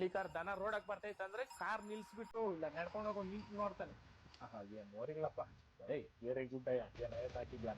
ಹಳ್ಳಿಕಾರ್ ದನ ರೋಡಕ್ ಬರ್ತೈತೆ ಅಂದ್ರೆ ಕಾರ್ ನಿಲ್ಸ್ಬಿಟ್ಟು ಇಲ್ಲ, ನಡ್ಕೊಂಡು ಹೋಗಿ ನಿಂತು ನೋಡ್ತಾನೆ ಮೋರಿಗಳಪ್ಪ ಏಯ್ ಬೇರೆ ಗುಡ್ಡ, ಏನ್ ಹಾಕಿದ್ಲ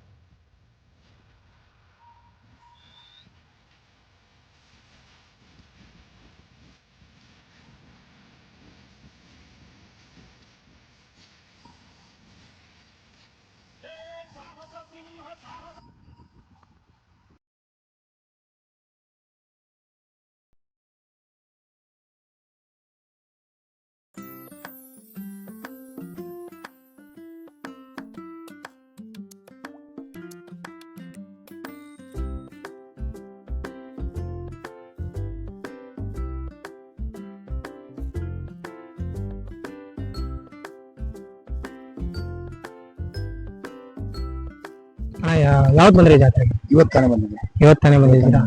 ಅಣ್ಣ ಯಾ- ಯಾವತ್ ಬಂದ್ರಿ ಜಾತ್ರೆಗೆ ಇವತ್ತಾನೆ ಬಂದಿದೆ. ಇವತ್ತಾನೆ ಬಂದಿದ್ದೀರಾ?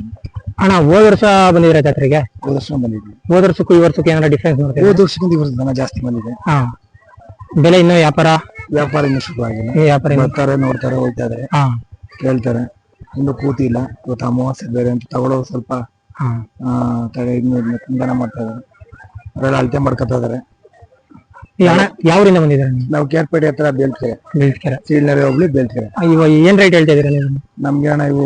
ಅಣ್ಣ ಹೋದ ವರ್ಷ ಬಂದಿದ್ದೀರಾ ಜಾತ್ರೆಗೆ? ಹೋದ ವರ್ಷ ಬಂದಿದ್ವಿ ಹೋದ ವರ್ಷಕ್ಕೂ ಈ ವರ್ಷಕ್ಕೂ ಏನಾರ ಡಿಫ್ರೆನ್ಸ್ ನೋಡ್ತೀವಿ ಹೋದ ವರ್ಷಕ್ಕಿಂತ ಈ ವರ್ಷ ದನ ಜಾಸ್ತಿ ಬಂದಿದೆ. ಹಾ. ಬೆಲೆ ಇನ್ನೂ ವ್ಯಾಪಾರ? ವ್ಯಾಪಾರ ಇನ್ನೂ ಶುರು ಆಗಿಲ್ಲ. ಈ ವ್ಯಾಪಾರ ಬರ್ತಾರೆ ನೋಡ್ತಾರೆ ಹೋಗ್ತಾ ಇದಾರೆ ಹಾ. ಕೇಳ್ತಾರೆ. ಇನ್ನು ಕೂತಿಲ್ಲ ಇವತ್ತು ಅಮಾವಾಸ್ಯೆ ಬೇರೆ ಅಂತ ತಗೊಳ್ಳೋರು ಸ್ವಲ್ಪ ಹಾ. ಆ, ತಡೆ ಇನ್ನು ದನ ಮಾಡ್ತಾ ಇದಾರೆ ಅವರೆಲ್ಲ ಅಳತೆ ಮಾಡ್ಕೊತಾ ಇದಾರೆ ಈ ಅಣ್ಣ ಯಾವೂರಿಂದ ಬಂದಿದ್ದೀರಾ ನೀವು? ನಾವು ಕೇರ್ಪೇಟೆ ಹತ್ರ ಬೇಲ್ಕೆರೆ ಬೆಳ್ಕೆರೆ ಸೀಳ್ನರೆ ಹೋಗ್ಲಿ ಬೇಲ್ಕೆರೆ ಇವಾಗ ಏನ್ ರೇಟ್ ಹೇಳ್ತಾ ಇದೀರಾ ನೀವು? ನಮ್ಗೆ ಅಣ್ಣ ಇವು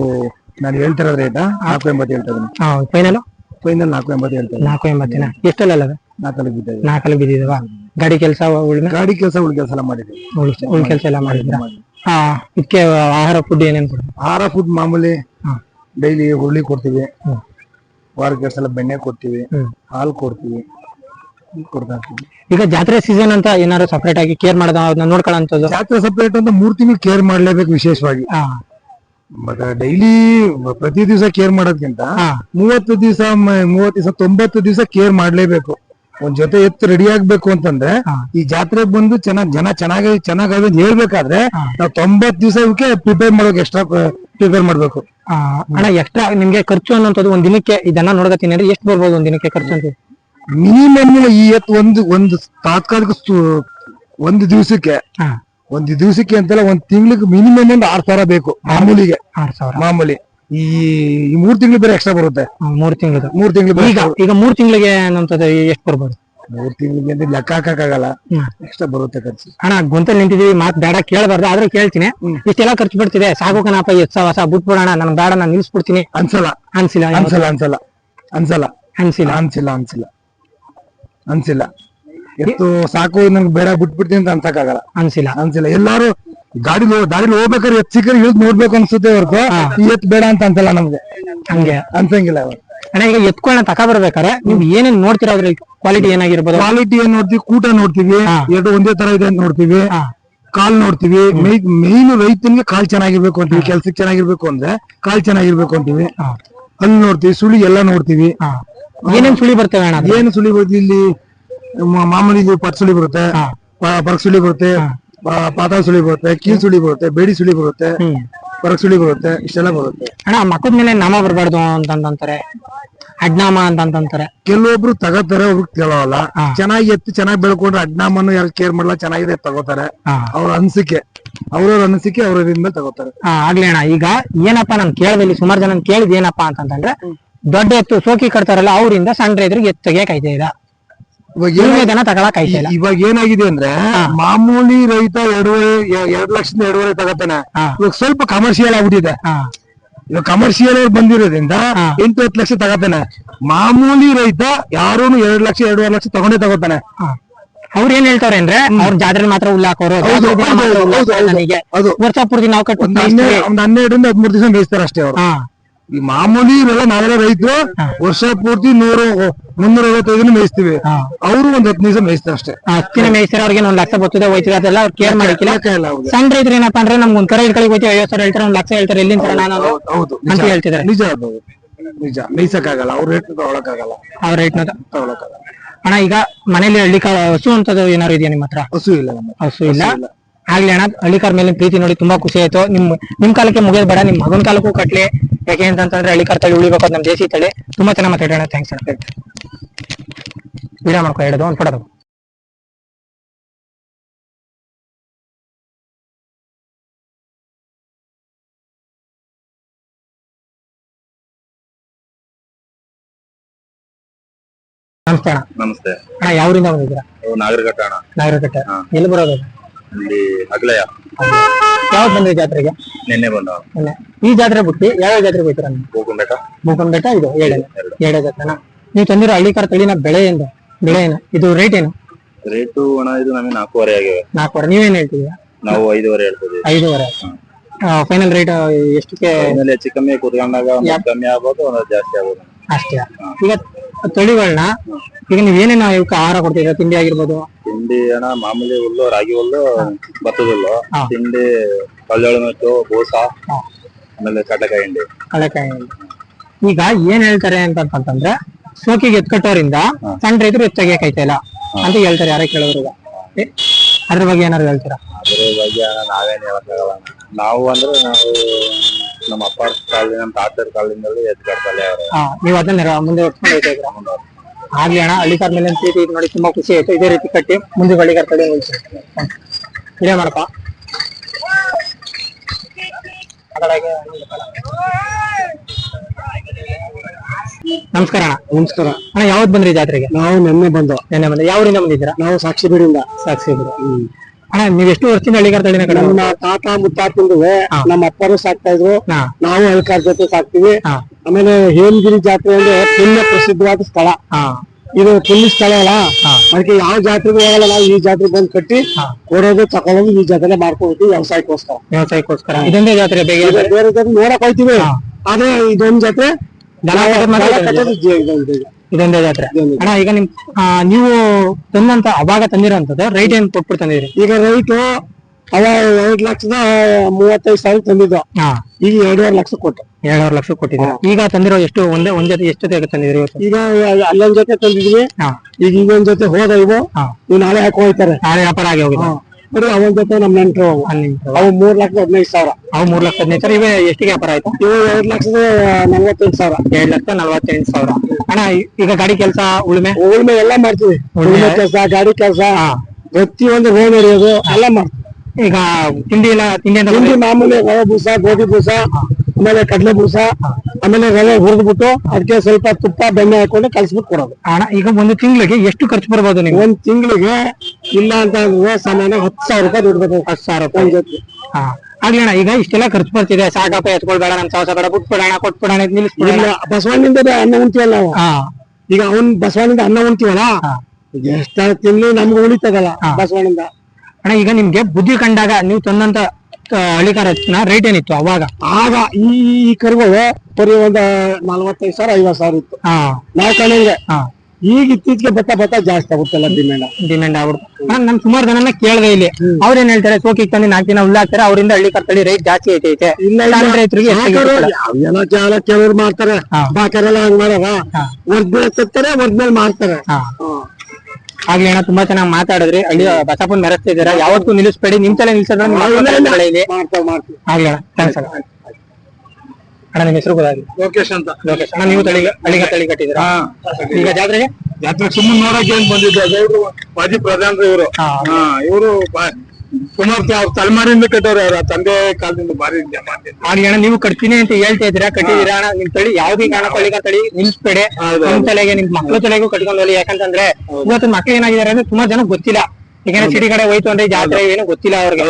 ನಾನು ಹೇಳ್ತಿರೋ ರೇಟಾ ನಾಲ್ಕು ಎಂಬತ್ತು ಹೇಳ್ತಾ ಇದ್ದೀನಿ. ಹಾ ಫೈನಲ್ ಫೈನಲ್ ನಾಲ್ಕು ಎಂಬತ್ತು ಹೇಳ್ತಾ ಇದೀನಿ ನಾಲ್ಕು ಎಂಬತ್ತಿನ? ಎಷ್ಟಲ್ಲ ಅಲ್ಲ ನಾಲ್ಕಲ್ಲಿ ಬಿದ್ದಿದೆ ನಾಲ್ಕಲ್ಲಿ ಬಿದ್ದಿದವ ಗಾಡಿ ಕೆಲಸ ಉಳಿದ ಗಾಡಿ ಕೆಲಸ ಉಳ್ ಕೆಲಸ ಎಲ್ಲ ಮಾಡಿದ್ವಿ. ಉಳಿದ ಉಳ್ ಕೆಲಸ ಎಲ್ಲ ಮಾಡಿದ್ರ? ಹಾ ಇದಕ್ಕೆ ಆಹಾರ ಫುಡ್ ಏನೇನ್ ಕೊಡ್ತೀರಾ? ಆಹಾರ ಫುಡ್ ಮಾಮೂಲಿ ಡೈಲಿ ಹುರುಳಿ ಕೊಡ್ತೀವಿ. ವಾರಕ್ಕೆ ಸಲ ಬೆಣ್ಣೆ ಕೊಡ್ತೀವಿ. ಹಾಲು ಕೊಡ್ತೀವಿ. ಈಗ ಜಾತ್ರೆ ಸೀಸನ್ ಅಂತ ಏನಾದ್ರು ಸಪರೇಟ್ ಆಗಿ ಕೇರ್ ಮಾಡೋದ? ನೋಡ್ಕೊಳ್ಳೋಂಥದ್ದು? ಜಾತ್ರೆ ಸಪರೇಟ್ ಅಂತ ಮೂರ್ ತಿಂಗಳು ಕೇರ್ ಮಾಡ್ಲೇಬೇಕು ವಿಶೇಷವಾಗಿ. ಮತ್ತೆ ಬಟ್ ಡೈಲಿ ಪ್ರತಿ ದಿವಸ ಕೇರ್ ಮಾಡೋದ್ಕಿಂತ ಮೂವತ್ತು ದಿವಸ ಮೂವತ್ತು ದಿವಸ ತೊಂಬತ್ತು ದಿವಸ ಕೇರ್ ಮಾಡ್ಲೇಬೇಕು. ಒಂದ್ ಜೊತೆ ಎತ್ತು ರೆಡಿ ಆಗ್ಬೇಕು ಅಂತಂದ್ರೆ ಈ ಜಾತ್ರೆ ಬಂದು ಚೆನ್ನಾಗ್ ಜನ ಚೆನ್ನಾಗಿ ಚೆನ್ನಾಗಿ ಅಂತ ಹೇಳ್ಬೇಕಾದ್ರೆ. ನಾವು ತೊಂಬತ್ ದಿವಸ ಇವಕ್ಕೆ ಪ್ರಿಪೇರ್ ಮಾಡೋಕೆ ಎಕ್ಸ್ಟ್ರಾ ಪ್ರಿಪೇರ್ ಮಾಡ್ಬೇಕು. ಅಣ್ಣ ಎಕ್ಸ್ಟ್ರಾ ನಿಮ್ಗೆ ಖರ್ಚು ಅನ್ನೋಂಥದ್ದು ಒಂದ್ ದಿನಕ್ಕೆ ಇದನ್ನ ನೋಡಕತ್ತೀನಿ ಅಂದ್ರೆ ಎಷ್ಟು ಬರ್ಬೋದು ಒಂದ್ ದಿನಕ್ಕೆ ಖರ್ಚು ಅಂತ? ಮಿನಿಮಮ್ ಈ ಎತ್ತು ಒಂದು ಒಂದು ತಾತ್ಕಾಲಿಕ ಒಂದು ದಿವಸಕ್ಕೆ ಹಾ. ಒಂದು ದಿವಸಕ್ಕೆ ಅಂತಲ್ಲ ಒಂದ್ ತಿಂಗ್ಳಿಗೆ ಮಿನಿಮಮ್ ಒಂದು ಆರ್ ಸಾವಿರ ಬೇಕು ಮಾಮೂಲಿಗೆ. ಆರ್ ಸಾವಿರ. ಮಾಮೂಲಿ. ಈ ಈ ಮೂರ್ ತಿಂಗಳು ಬೇರೆ ಎಕ್ಸ್ಟ್ರಾ ಬರುತ್ತೆ. ಮೂರ್ ತಿಂಗಳದು ಮೂರ್ ತಿಂಗಳು ಈಗ ಈಗ ಮೂರ್ ತಿಂಗಳಿಗೆ ಅನ್ನೋಂಥದ್ದು ಎಷ್ಟು ಬರ್ಬೋದು? ಮೂರ್ ತಿಂಗಳಿಗೆ ಅಂದ್ರೆ ಲೆಕ್ಕ ಹಾಕಕ್ಕಾಗಲ್ಲ. ಹ್ಮ್. ಎಕ್ಸ್ಟ್ರಾ ಬರುತ್ತೆ ಖರ್ಚು. ಅಣ್ಣ ಗೊಂತಲ್ಲಿ ನಿಂತಿದೀವಿ ಮಾತ್ ಬೇಡ ಕೇಳಬಾರ್ದು ಆದ್ರೆ ಕೇಳ್ತೀನಿ. ಇಷ್ಟೆಲ್ಲ ಖರ್ಚು ಬಿಡ್ತಿದೆ. ಸಾಕು ಕಣಪ್ಪ ಎಷ್ಟ್ ಸಾವಿರ ಹೊಸ ಬಿಟ್ಬಿಡೋಣ ನನ್ ಬೇಡ ನಾನು ನಿಲ್ಸ್ಬಿಡ್ತೀನಿ. ಅನ್ಸಲ್ಲ. ಅನ್ಸಿಲ್ಲ? ಅನ್ಸಲ್ಲ ಅನ್ಸಲ್ಲ. ಅನ್ಸಲ್ಲ. ಅನ್ಸಿಲ್ಲ. ಅನ್ಸಿಲ್ಲ ಅನ್ಸಿಲ್ಲ. ಅನ್ಸಿಲ್ಲ. ಎತ್ತು ಸಾಕು ನಂಗೆ ಬೇಡ ಬಿಟ್ಬಿಡ್ತೀನಿ ಅಂತ ಅನ್ಸಕ್ಕಾಗಲ್ಲ. ಅನ್ಸಿಲ್ಲ. ಅನ್ಸಿಲ್ಲ. ಎಲ್ಲಾರು ಗಾಡಿ ದಾರಿಲಿ ಹೋಗ್ಬೇಕಾದ್ರೆ ಎತ್ ಸಿಕ್ಕರೆ ಇಳಿದ್ ನೋಡ್ಬೇಕು ಅನ್ಸುತ್ತೆ ಹೊರತು ಈ ಎತ್ ಬೇಡ ಅಂತ ಅಂತಲ್ಲ ನಮ್ಗೆ. ಹಂಗೆ. ಅನ್ಸಂಗಿಲ್ಲ ಅವ್ರು ಅಣ್ಣ ಈಗ ಎತ್ಕೊಳ್ಳ ತಕ ಬರ್ಬೇಕಾರೆ ನೀವು ಏನೇನ್ ನೋಡ್ತೀರಾ ಅದ್ರ ಕ್ವಾಲಿಟಿ ಏನಾಗಿರ್ಬೋದು? ಕ್ವಾಲಿಟಿ ಏನ್ ನೋಡ್ತೀವಿ? ಕೂಟ ನೋಡ್ತೀವಿ. ಎರಡು ಒಂದೇ ತರ ಇದೆ ಅಂತ ನೋಡ್ತೀವಿ. ಕಾಲ್ ನೋಡ್ತೀವಿ. ಮೇನ್ ರೈತನಿಗೆ ಕಾಲ್ ಚೆನ್ನಾಗಿರ್ಬೇಕು ಅಂತೀವಿ. ಕೆಲ್ಸಕ್ಕೆ ಚೆನ್ನಾಗಿರ್ಬೇಕು ಅಂದ್ರೆ ಕಾಲ್ ಚೆನ್ನಾಗಿರ್ಬೇಕು ಅಂತೀವಿ. ಅಲ್ಲಿ ನೋಡ್ತೀವಿ. ಸುಳಿ ಎಲ್ಲ ನೋಡ್ತೀವಿ ಏನೇನ್ ಸುಳಿ ಬರ್ತವೆ ಅಣ್ಣ ಅದು? ಏನು ಸುಳಿ ಬರುತ್ತೆ ಇಲ್ಲಿ? ಮ- ಮಾಮೂಲಿ ಇಲ್ಲಿ ಪಟ್ ಸುಳಿ ಬರುತ್ತೆ. ಪ- ಪರಕ್ ಸುಳಿ ಬರುತ್ತೆ. ಪಾ- ಪಾತಾಳ ಸುಳಿ ಬರುತ್ತೆ. ಕೀಲ್ ಸುಳಿ ಬರುತ್ತೆ. ಬೇಡಿ ಸುಳಿ ಬರುತ್ತೆ. ಹ್ಮ್. ಪರಕ್ ಸುಳಿ ಬರುತ್ತೆ. ಇಷ್ಟೆಲ್ಲ ಬರುತ್ತೆ. ಅಣ್ಣ ಮಕ್ಕದ ಮೇಲೆ ನಾಮ ಬರಬಾರ್ದು ಅಂತಂತಾರೆ ಅಡ್ನಾಮ ಅಂತಂತಾರೆ ಕೆಲವೊಬ್ರು ತಗೋತಾರೆ ಒಬ್ರು ಕೇಳೋಲ್ಲ. ಚೆನ್ನಾಗಿ ಎತ್ತು ಚೆನ್ನಾಗಿ ಬೆಳ್ಕೊಂಡ್ರೆ ಅಡ್ನಾಮನ್ನು ಯಾರು ಕೇರ್ ಮಾಡಲ್ಲ ಚೆನ್ನಾಗಿದೆ ತಗೋತಾರೆ. ಹಾ. ಅವ್ರ ಅನ್ಸಿಕೆ. ಅವ್ರವ್ರ ಅನಿಸಿಕೆ ಅವ್ರಿಂದ ತಗೋತಾರೆ. ಆಗ್ಲಿ ಅಣ್ಣ. ಈಗ ಏನಪ್ಪಾ ನಾನು ಕೇಳ್ದೆ ಇಲ್ಲಿ ಸುಮಾರು ಜನ ಕೇಳಿದ್ ಏನಪ್ಪಾ ಅಂತಂದ್ರೆ ದೊಡ್ಡ ಎತ್ತು ಸೋಕಿ ಕಟ್ತಾರಲ್ಲ ಅವರಿಂದ ಸಣ್ಣ ರೈತರಿಗೆ ಎತ್ತು ತೆಗಿಯಕ್ ಆಯ್ತಾ ಇಲ್ಲ ಇವಾಗ ಕಡಿಮೆ ಏನಾಗಿ- ದನ ತಗೊಳಕ್ ಆಯ್ತಾ ಇಲ್ಲ. ಇವಾಗ ಏನಾಗಿದೆ ಅಂದ್ರೆ ಮಾಮೂಲಿ ರೈತ ಎರಡೂವರೆ ಎರಡ್ ಲಕ್ಷದಿಂದ ಎರಡೂವರೆ ತಗೋತಾನೆ. ಇವಾಗ ಸ್ವಲ್ಪ ಕಮರ್ಷಿಯಲ್ ಆಗ್ಬಿಟ್ಟಿದೆ. ಇವಾಗ ಕಮರ್ಷಿಯಲ್ ಅವ್ರು ಬಂದಿರೋದ್ರಿಂದ. ಎಂಟು ಹತ್ತು ಲಕ್ಷ ತಗೋತಾನೆ. ಮಾಮೂಲಿ ರೈತ ಯಾರುನು ಎರಡ್ ಲಕ್ಷ ಎರಡೂವರೆ ಲಕ್ಷ ತಗೊಂಡೇ ತಗೋತಾನೆ. ಅವ್ರ ಏನ್ ಹೇಳ್ತಾರೆ ಅಂದ್ರೆ ಅವ್ರ ಜಾತ್ರೆ ಮಾತ್ರ ನನಗೆ ಅದು. ವರ್ಷ ಪೂರ್ತಿ ನಾವು ಕಟ್ಟಿ ಒಂದ್ ಹನ್ನೆರಡು ಒಂದ್ ಹನ್ನೆರಡರಿಂದ ಹದಿಮೂರು ದಿವಸ ಮೇಯಿಸ್ತಾರೆ ಅಷ್ಟೇ ಅವ್ರು. ಈ ಮಾಮೂಲಿ ಇವೆಲ್ಲ ನಾವೆಲ್ಲ ರೈತರು ವರ್ಷ ಪೂರ್ತಿ ನೂರು ಮುನ್ನೂರ ಐವತ್ತೈದು ಮೇಯಿಸ್ತೀವಿ. ಅವರು ಒಂದ್ ಹತ್ತು ನಿಮಿಷ ಮೇಯಿಸ್ತಾರೆ ಅಷ್ಟೇ. ಹತ್ತಿನ ಮೇಯಿಸ್ತಾರೆ ಅವ್ರಿಗೆ ಒಂದ್ ಲಕ್ಷ ಬರ್ತದೆ ಹೋಯ್ತದೆ ಅದೆಲ್ಲ ಅವ್ರು ಕೇರ್ ಮಾಡಿಕ್ಕಿಲ್ಲ. ಸಣ್ಣ ರೈತರು ಏನಪ್ಪ ಅಂದ್ರೆ ನಮ್ಗೆ ಒಂದ್ ಕರೆ ಇಟ್ಕೊಳ್ಳಿ ಹೋಯ್ತು ಐವತ್ತು ಸಾವಿರ ಹೇಳ್ತಾರೆ ಒಂದ್ ಲಕ್ಷ ಹೇಳ್ತಾರೆ ಎಲ್ಲಿಂದ ನಾನು ಹೌದು, ಅಂತ ಹೇಳ್ತಿದ್ದಾರೆ. ನಿಜ ಅದು. ನಿಜ. ಮೇಯ್ಸಕ್ಕಾಗಲ್ಲ. ಅವ್ರ ರೇಟ್ ತಗೊಳಕ್ಕಾಗಲ್ಲ. ಅವ್ರ ರೈಟ್ನ ತಗೊಳಕ್ಕಾಗಲ್ಲ. ಅಣ್ಣ ಈಗ ಮನೇಲಿ ಹಳ್ಳಿ ಕಾಳು ಹಸು ಅಂತದ್ದು ಏನಾರು ಇದೆಯಾ ನಿಮ್ಮ ಹತ್ರ? ಹಸು ಇಲ್ಲ ಹಸು ಇಲ್ಲ. ಆಗ್ಲಿ ಅಣ್ಣ ಹಳ್ಳಿಕಾರ ಮೇಲೆ ಪ್ರೀತಿ ನೋಡಿ ತುಂಬಾ ಖುಷಿ ಆಯ್ತು. ನಿಮ್ ನಿಮ್ ಕಾಲಕ್ಕೆ ಮುಗಿಯೋದ್ ಬೇಡ ನಿಮ್ ಮಗನ್ ಕಾಲಕ್ಕೂ ಕಟ್ಲಿ. ಯಾಕೆ ಅಂತಂದ್ರೆ ಹಳ್ಳಿಕಾರ್ ತಳಿ ಉಳಿಬೇಕು ಅದು ನಮ್ ದೇಸಿ ತಳಿ. ತುಂಬಾ ಚೆನ್ನಾಗಿ ಮಾತಾಡೋಣ ಥ್ಯಾಂಕ್ಸ್ ಅಣ್ಣ. ವಿಡಿಯೋ ಮಾಡ್ಕೊ ಹೇಳೋದು ಒಂದು ಫೋಟೋ ನಮಸ್ತೆ ಅಣ್ಣ. ನಮಸ್ತೆ. ಅಣ್ಣ ಯಾವೂರಿಂದ ಬಂದಿದ್ದೀರಾ? ನಾಗರಕಟ್ಟ ಅಣ್ಣ. ನಾಗರಕಟ್ಟೆ. ಎಲ್ಲಿ ಬರೋದು? ಇಲ್ಲಿ ಯಾವತ್ತು ಬಂದ್ರಿ ಜಾತ್ರೆಗೆ? ನಿನ್ನೆ ಬಂದ ನಿನ್ನೆ. ಈ ಜಾತ್ರೆ ಬಿಟ್ಟು ಯಾವ ಜಾತ್ರೆ ಹೋಗ್ತೀರಾ ನೀವು? ಬೆಟ್ಟ ಮೂಕನ್ ಬೆಟ್ಟ ಇದು ಏಳೆ. ಏಳೆ ಜಾತ್ರೆನಾ? ನೀವು ತಂದಿರೋ ಹಳ್ಳಿಕಾರ ತಳಿನ ಬೆಳೆ ಏನು? ಬೆಳೆ ಏನು? ಇದು ರೇಟ್ ಏನು? ರೇಟು ಅಣ್ಣ ಇದು ನಮಗೆ ನಾಲ್ಕೂವರೆ ಆಗಿವೆ ನಾಲ್ಕೂವರೆ. ನೀವೇನ್ ಹೇಳ್ತೀರಾ? ನಾವು ಐದುವರೆ ಹೇಳ್ತೀವಿ. ಐದೂವರೆ. ಫೈನಲ್ ರೇಟ್ ಎಷ್ಟಕ್ಕೆ? ಹೆಚ್ಚು ಕಮ್ಮಿ ಕುತ್ಕೊಂಡಾಗ ಕಮ್ಮಿ ಆಗ್ಬೋದು ಜಾಸ್ತಿ ಆಗ್ಬೋದು. ಅಷ್ಟೇ. ಈಗ ತಳಿಗಳನ್ನ? ಈಗ ನೀವ್ ಏನೇನ ಇವಕ್ಕೆ ಆಹಾರ ಕೊಡ್ತೀರಾ? ತಿಂಡಿ ಆಗಿರ್ಬೋದು. ತಿಂಡಿ ಅಣ್ಣ ಮಾಮೂಲಿ ಹುಲ್ಲು ರಾಗಿ ಹುಲ್ಲು ಭತ್ತದ ಹುಲ್ಲು. ಹಾ. ತಿಂಡಿ ಕಲ್ಲೆಳು ಮೆಟ್ಟು ಬೋಸ ಹಾ. ಆಮೇಲೆ ಕಡಲೆಕಾಯಿ ಹಿಂಡಿ. ಕಳೆಕಾಯಿ ಈಗ ಏನ್ ಹೇಳ್ತಾರೆ ಅಂತಂತಂದ್ರೆ ಸೋಕಿಗೆ ಎತ್ಕಟ್ಟೋರಿಂದ ಸಣ್ಣ ರೈತರು ಹೆಚ್ಚಾಗಿ ಕೈತಾ ಇಲ್ಲ ಅಂತ ಹೇಳ್ತಾರೆ ಯಾರೇ ಕೇಳೋರು ಏ, ಅದ್ರ ಬಗ್ಗೆ ಏನಾದ್ರು ಹೇಳ್ತೀರಾ? ಅದ್ರ ಬಗ್ಗೆ ಅಣ್ಣ ನಾವೇನ್ ಹೇಳಕ್ಕಾಗಲ್ಲ ಅಣ್ಣ. ನಾವು ಅಂದ್ರೆ ನಾವು ನಮ್ಮ ಅಪ್ಪ ಕಾಲದಿಂದ ನಮ್ಮ ತಾತರ ಕಾಲದಿಂದಲೂ ಎದ್ದು ಕಟ್ತಲೇ ಅವ್ರೆ. ಹಾ ನೀವು ಅದನ್ನ ಮುಂದೆ ಹೊಡ್ಕೊಂಡು ಹೋಗ್ತಾ ಇದ್ದೀರಾ? ಆಗ್ಲಿ ಅಣ್ಣ ಹಳ್ಳಿಕಾರ್ ಮೇಲೆ ಪ್ರೀತಿ ಇದು ನೋಡಿ ತುಂಬಾ ಖುಷಿ ಆಯ್ತು. ಇದೇ ರೀತಿ ಕಟ್ಟಿ ಮುಂದೆ ಹಳ್ಳಿಕಾರ್ ತಳಿ ನಿಲ್ಸಿ. ಇದೇ ಮಾಡಪ್ಪ. ನಮಸ್ಕಾರ ಅಣ್ಣ. ನಮಸ್ಕಾರ. ಅಣ್ಣ ಯಾವತ್ ಬಂದ್ರಿ ಜಾತ್ರೆಗೆ? ನಾವು ನಿನ್ನೆ ಬಂದು ನೆನ್ನೆ ಬಂದ ಯಾವ ಊರಿಂದ ಬಂದಿದ್ದೀರಾ? ನಾವು ಸಾಕ್ಷಿ ಬೀಡಿಂದ ಸಾಕ್ಷಿ ಇದ್ರು ಅಣ್ಣ ನೀವ್ ಎಷ್ಟು ವರ್ಷದಿಂದ ಹಳ್ಳಿಗಾರ ತಳಿನ ಕಡೆ ನಮ್ಮ ತಾತ ಮುತ್ತಾತಿಂದು ಹಾ. ನಮ್ಮ ಅಪ್ಪರು ಸಾಕ್ತಾ ಇದ್ರು. ನಾವು ಅಳ್ಕಾರ್ ಜೊತೆ ಸಾಕ್ತಿವಿ. ಆಮೇಲೆ ಹೇಮಗಿರಿ ಜಾತ್ರೆ ಅಂದ್ರೆ ಪುಣ್ಯ ಪ್ರಸಿದ್ಧವಾದ ಸ್ಥಳ. ಹಾ. ಇದು ಪುಣ್ಯ ಸ್ಥಳ ಅಲ್ಲ. ಅದಕ್ಕೆ ಯಾವ ಜಾತ್ರೆಗೂ ಹೋಗಲ್ಲ ನಾವು ಈ ಜಾತ್ರೆ ಬಂದು ಕಟ್ಟಿ ಹಾ. ಕೊಡೋದು ತಕೊಳ್ಳೋದು ಈ ಜಾತ್ರೆ ಮಾಡ್ಕೊಳ್ತೀವಿ ವ್ಯವಸಾಯಕ್ಕೋಸ್ಕರ. ವ್ಯವಸಾಯಕ್ಕೋಸ್ಕರ. ಇದೊಂದೇ ಜಾತ್ರೆ ಬೇಗ ಬೇರೆ ನೋಡಕ್ ಹೋಯ್ತಿವಿ. ಹಾ. ಆದ್ರೆ ಇದೊಂದ್ ಜಾತ್ರೆ ಇದೊಂದೇ. ಜಾತ್ರೆ ಅಣ್ಣ ಈಗ ನಿಮ್ ಆ, ನೀವು ತಂದಂತ ಅವಾಗ ತಂದಿರೋಂಥದ್ದು ರೈಟ್ ಏನ್ ಕೊಟ್ಬಿಟ್ಟು ತಂದಿದ್ರಿ ಈಗ ರೈಟ್ ಅವ ಎರಡ್ ಲಕ್ಷದ ಮೂವತ್ತೈದು ಸಾವಿರ ತಂದಿದ್ದು. ಹಾ. ಈಗ ಎರಡೂವರೆ ಲಕ್ಷ ಕೊಟ್ಟು. ಎರಡೂವರೆ ಲಕ್ಷ ಕೊಟ್ಟಿದ್ದೀರಾ? ಈಗ ತಂದಿರೋ ಎಷ್ಟು ಒಂದೇ ಒಂದ್ ಜೊತೆ ಎಷ್ಟು ಜೊತೆ ತಂದಿದ್ರಿ ಇವತ್ತು? ಈಗ ಅಲ್ಲೊಂದ್ ಜೊತೆ ತಂದಿದ್ವಿ ಹಾ. ಈಗ ಇನ್ನೊಂದ್ ಜೊತೆ ಹೋದ ಇವು. ಹಾ. ಇವ್ ನಾಳೆ ಹಾಕಿ ಹೋಯ್ತಾರೆ ನಾಳೆ ವ್ಯಾಪಾರ ಆಗಿ ಹೋಗಿದೆ. ಬರೀ ಅವನ್ ಜೊತೆ ನಮ್ ನೆಂಟ್ರು ಹನ್ನೆಂಟು ಅವು ಮೂರ್ ಲಕ್ಷದ ಹದಿನೈದು ಸಾವಿರ. ಅವು ಮೂರ್ ಲಕ್ಷ ಹದಿನೈದು ಸಾವಿರ. ಇವೆ ಎಷ್ಟಿಗೆ ವ್ಯಾಪಾರ ಆಯ್ತು? ಇವು ಎರಡ್ ಲಕ್ಷದ ನಲ್ವತ್ತೈದು ಸಾವಿರ. ಎರಡ್ ಲಕ್ಷ ನಲವತ್ತೆಂಟು ಸಾವಿರ. ಅಣ್ಣ ಈಗ ಗಾಡಿ ಕೆಲಸ ಉಳ್ಮೆ? ಉಳ್ಮೆ ಎಲ್ಲ ಮಾಡ್ತೀವಿ. ಉಳ್ಮೆ? ಉಳ್ಮೆ ಕೆಲಸ ಗಾಡಿ ಕೆಲಸ ಪ್ರತಿಯೊಂದು ರೋಡ್ ಹೊಡೆಯೋದು ಎಲ್ಲ ಮಾಡ್ತೀವಿ. ಈಗ ತಿಂಡಿ ಎಲ್ಲ ತಿಂಡಿ ತಿಂಡಿ ಮಾಮೂಲಿ ರವೆ ಬೂಸ ಗೋಧಿ ಬೂಸ ಆಮೇಲೆ ಕಡಲೆ ಬೂಸ ಆಮೇಲೆ ರವೆ ಹುರಿದ್ಬಿಟ್ಟು ಅದಕ್ಕೆ ಸ್ವಲ್ಪ ತುಪ್ಪ ಬೆಣ್ಣೆ ಹಾಕೊಂಡು ಕಲ್ಸ್ಬಿಟ್ಟು ಕೊಡೋದು. ಅಣ್ಣ ಈಗ ಒಂದು ತಿಂಗಳಿಗೆ ಎಷ್ಟು ಖರ್ಚು ಬರ್ಬೋದು ನೀವು ಒಂದ್ ತಿಂಗಳಿಗೆ ಇಲ್ಲ ಅಂತ ಅಂದ್ರೆ ಸಾಮಾನ್ಯ ಹತ್ತು ಸಾವಿರ ರೂಪಾಯಿ ದುಡ್ಬೇಕು ಹತ್ತು ಸಾವಿರ ರೂಪಾಯಿ. ಜೊತೆ ಹಾ. ಆಗ್ಲಿ ಅಣ್ಣ ಈಗ ಇಷ್ಟೆಲ್ಲ ಖರ್ಚು ಬರ್ತಿದೆ. ಸಾಕಪ್ಪ ಎತ್ಕೊಳ್ಬೇಡ ನಮ್ ಸಾವಸ ಬೇಡ ಬಿಟ್ಬಿಡೋಣ ಕೊಟ್ಬಿಡೋಣ ನಿಲ್ಲಿಸ್ಬಿಡೋಣ. ಇಲ್ಲ ಬಸವಣ್ಣಿಂದ ಅನ್ನ ಉಣ್ತೀವಲ್ಲ ನಾವು? ಹಾ. ಈಗ ಅವನ್ ಬಸವಣ್ಣಿಂದ ಅನ್ನ ಉಣ್ತೀವಲ್ಲ. ಎಷ್ಟ ತಿನ್ಲಿ ನಮ್ಗೆ ಉಳಿತದಲ್ಲ. ಬಸವಣ್ಣಿಂದ? ಅಣ್ಣ ಈಗ ನಿಮ್ಗೆ ಬುದ್ಧಿ ಕಂಡಾಗ ನೀವು ತಂದಂತ ಆ, ಹಳ್ಳಿಕಾರ ರೇಟ್ ಏನಿತ್ತು ಅವಾಗ? ಆಗ ಈ ಈ ಕರುಗಳು ಬರೀ ಒಂದ್ ನಲ್ವತ್ತೈದು ಸಾವಿರ ಐವತ್ ಸಾವಿರ ಇತ್ತು. ಹಾ. ನಾವ್ ಕಣಂಗೆ ಹಾ. ಈಗ ಇತ್ತೀಚೆಗೆ ಬತ್ತ ಬತ್ತ ಜಾಸ್ತಿ ಆಗುತ್ತಲ್ಲ ಡಿಮ್ಯಾಂಡ್ ಡಿಮ್ಯಾಂಡ್ ಆಗ್ಬಿಡ್ತು ಅಣ್ಣ ನಾನು ಸುಮಾರು ಜನನ ಕೇಳಿದೆ ಇಲ್ಲಿ. ಅವ್ರೇನ್ ಹೇಳ್ತಾರೆ? ಸೋಕಿಗೆ ತಂದು ನಾಲ್ಕು ದಿನ ಹುಲ್ಲಾಕ್ತಾರೆ ಅವರಿಂದ ಹಳ್ಳಿ ಕರ್ತಳಿ ರೇಟ್ ಜಾಸ್ತಿ ಐತೈತೆ ರೈತರಿಗೆ ಜಾಲ ಕೆಲವ್ರು ಮಾಡ್ತಾರೆ. ಬಾಕರೆಲ್ಲ ಹಂಗ್ ತರ್ತಾರೆ ಮಾಡ್ತಾರೆ. ಆಗ್ಲಿ ಅಣ್ಣ ತುಂಬಾ ಚೆನ್ನಾಗಿ ಮಾತಾಡಿದ್ರಿ. ಹಳ್ಳಿ ಬಸಪ್ಪನ್ ಮೆರೆಸ್ತಾ ಇದ್ದೀರಾ? ಯಾವತ್ತೂ ನಿಲ್ಲಿಸ್ಬೇಡಿ. ನಿಮ್ ತಲೆ ನಿಲ್ಸೋದ್ರೆ ಆಗ್ಲಿ ಅಣ್ಣ. ಅಣ್ಣ ಅಣ್ಣ ನಿಮ್ಮ ಹೆಸರು ಗೊತ್ತಾಗ್ಲಿ ಲೋಕೇಶ್ ಅಂತ. ಲೋಕೇಶ್. ಅಣ್ಣ ನೀವು ತಳಿ ಅಳಿಗ ತಳಿ ಕಟ್ಟಿದ್ದೀರಾ ಈಗ ಜಾತ್ರೆಗೆ? ಜಾತ್ರೆ ಸುಮ್ಮನೆ ನೋಡಕ್ಕೆ ಏನ್ ಬಂದಿದ್ದೆ? ಗೌಡ್ರು ಮಾಜಿ ಪ್ರಧಾನರು ಇವರು. ಹಾ. ಇವರು ಸುಮಾರು ಅವ್ರ ತಲೆಮಾರಿಂದ ಕಟ್ಟೋರು ಅವ್ರ. ತಂದೆ ಕಾಲದಿಂದ ಬಾರಿ ಮಾಡಿ ಅಣ್ಣ ನೀವು ಕಟ್ತೀನಿ ಅಂತ ಹೇಳ್ತಾ ಇದ್ದೀರಾ? ಕಟ್ಟಿದ್ದೀರಾ ಅಣ್ಣ? ನಿಮ್ ತಳಿ ಯಾವ್ದು ಕಾರಣ? ತಳಿಗ ತಳಿ ನಿಲ್ಸ್ಬೇಡಿ. ಹೌದು, ನಿಮ್ ತಲೆಗೆ ನಿಮ್ ಮಕ್ಳ ತಲೆಗೂ ಕಟ್ಕೊಂಡು ಹೋಗಿ ಯಾಕಂತಂದ್ರೆ ಇವತ್ತು ಮಕ್ಳು ಏನಾಗಿದ್ದಾರೆ ಅಂದ್ರೆ ತುಂಬಾ ಜನ ಗೊತ್ತಿಲ್ಲ. ಈಗ ಸಿಟಿ ಕಡೆ ಹೋಯ್ತು ಅಂದ್ರೆ ಜಾತ್ರೆ ಏನು ಗೊತ್ತಿಲ್ಲ ಅವ್ರಿಗೆ.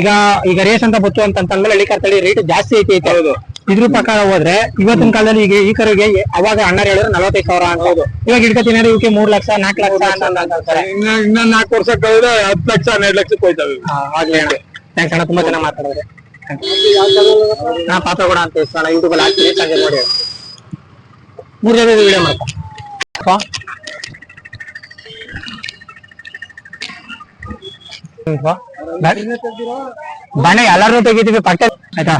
ಈಗ ಈಗ ರೇಸ್ ಅಂತ ಬತ್ತು ಅಂತಂದ್ರೆ ಹಳ್ಳಿಕಾರ್ ತಳಿ ರೇಟ್ ಜಾಸ್ತಿ ಐತಿ ಐತೆ ಇದ್ರ ಪ್ರಕಾರ ಹೋದ್ರೆ ಇವತ್ತಿನ ಕಾಲದಲ್ಲಿ ಈಗ ಈ ಕರೆಗೆ ಅವಾಗ ಅಣ್ಣ ಹೇಳಿದ್ರೆ ನಲವತ್ತೈದು ಸಾವಿರ ಅನ್ಬಹುದು ಇವಾಗ ಇಟ್ಕೊತೀನಿ ಇವಕ್ಕೆ ಮೂರ್ ಲಕ್ಷ ನಾಲ್ಕು ಲಕ್ಷ ಅಂತ ಅಂತ ಅಂತಾರೆ. ಇನ್ನ ಇನ್ನ ನಾಲ್ಕು ವರ್ಷ ಕಳೆದ್ರೆ ಹತ್ತು ಲಕ್ಷ ಹನ್ನೆರಡು ಲಕ್ಷಕ್ಕೆ ಹೋಯ್ತಾವೆ ಹಾ, ಆಗ್ಲಿ ಅಣ್ಣ ಥ್ಯಾಂಕ್ಸ್ ಅಣ್ಣ ತುಂಬಾ ಚೆನ್ನಾಗಿ ಮಾತಾಡಿದ್ರೆ. ನಾ ಪಾತ್ರ ಕೂಡ ಅಂತ ಇಷ್ಟ ಅಣ್ಣ ಯೂಟ್ಯೂಬ್ ಅಲ್ಲಿ ಹಾಕ್ತೀನಿ ಸಂಜೆ ನೋಡಿ. ಮೂರ್ ಜನ ವಿಡಿಯೋ ಮಾಡ್ತಾ ಬಣ್ಣ ಎಲ್ಲಾರು ತೆಗಿತೀವಿ ಪಟ್ಟೆ ಆಯ್ತಾ?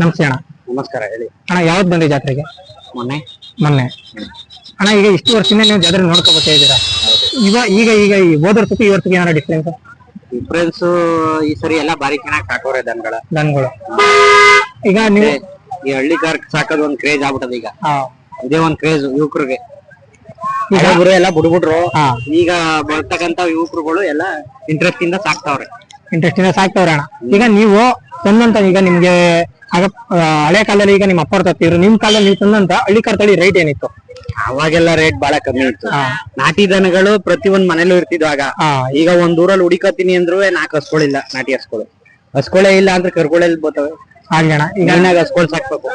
ನಮಸ್ತೆ ಅಣ್ಣ. ನಮಸ್ಕಾರ ಹೇಳಿ. ಅಣ್ಣ ಯಾವ್ದು ಬಂದಿ ಜಾತ್ರೆಗೆ? ಮೊನ್ನೆ. ಮೊನ್ನೆ. ಅಣ್ಣ ಈಗ ಇಷ್ಟು ವರ್ಷದಿಂದ ನೀವು ಜಾತ್ರೆ ನೋಡ್ಕೊ ಬರ್ತಾ ಇದ್ದೀರಾ ಇವಾಗ ಈಗ ಈಗ ಈ ಹೋದ ವರ್ಷಕ್ಕೆ ಈ ವರ್ಷಕ್ಕೆ ಏನಾರ ಡಿಫ್ರೆನ್ಸ್ ಡಿಫ್ರೆನ್ಸ್ ಈ ಸರಿ ಎಲ್ಲಾ ಬಾರಿ ಚೆನ್ನಾಗಿ ಸಾಕೋರೆ ದನಗಳ. ದನಗಳು. ಈಗ ನೀವು ಈ ಹಳ್ಳಿ ಕಾರ್ ಸಾಕೋದು ಒಂದ್ ಕ್ರೇಜ್ ಆಗ್ಬಿಟ್ಟದ ಈಗ. ಇದೇ ಒಂದ್ ಕ್ರೇಜ್ ಯುವಕರಿಗೆ. ಹಳಬರು ಎಲ್ಲ ಬಿಡ್ಬಿಟ್ರು. ಈಗ ಬರ್ತಕ್ಕಂತ ಯುವಕರುಗಳು ಎಲ್ಲ ಇಂಟ್ರೆಸ್ಟ್ ಇಂದ ಸಾಕ್ತಾವ್ರೆ. ಇಂಟ್ರೆಸ್ಟ್ ಇಂದ ಸಾಕ್ತಾವ್ರೆ ಅಣ್ಣ. ಈಗ ನೀವು ತಂದಂತ ಈಗ ನಿಮ್ಗೆ ಆಗ ಹಳೆ ಕಾಲದಲ್ಲಿ ಈಗ ನಿಮ್ಮ ಅಪ್ಪರ್ ತತ್ತಿದ್ರು ನಿಮ್ ಕಾಲದಲ್ಲಿ ನೀವು ತಂದಂತ ಹಳ್ಳಿ ಕಾರ್ ತಳಿ ರೇಟ್ ಏನಿತ್ತು? ಅವಾಗೆಲ್ಲ ರೇಟ್ ಬಹಳ ಕಮ್ಮಿ ಇತ್ತು. ನಾಟಿ ದನಗಳು ಪ್ರತಿ ಒಂದ್ ಮನೇಲೂ ಇರ್ತಿದ್ವು ಆಗ. ಈಗ ಒಂದ್ ಊರಲ್ಲಿ ಹುಡಿಕತೀನಿ ಅಂದ್ರು ನಾಲ್ಕು ಹಸ್ಗಳಿಲ್ಲ ನಾಟಿ ಹಸ್ಗಳು ಹಸ್ಗಳೇ ಇಲ್ಲ ಅಂದ್ರೆ ಕರ್ಗಳೆಲ್ಲಿ ಬೋತವೆ ಆಗ್ಲಿ ಅಣ್ಣ ಈಗ ಈಗ ಹಸ್ಗಳು ಸಾಕ್ಬೇಕು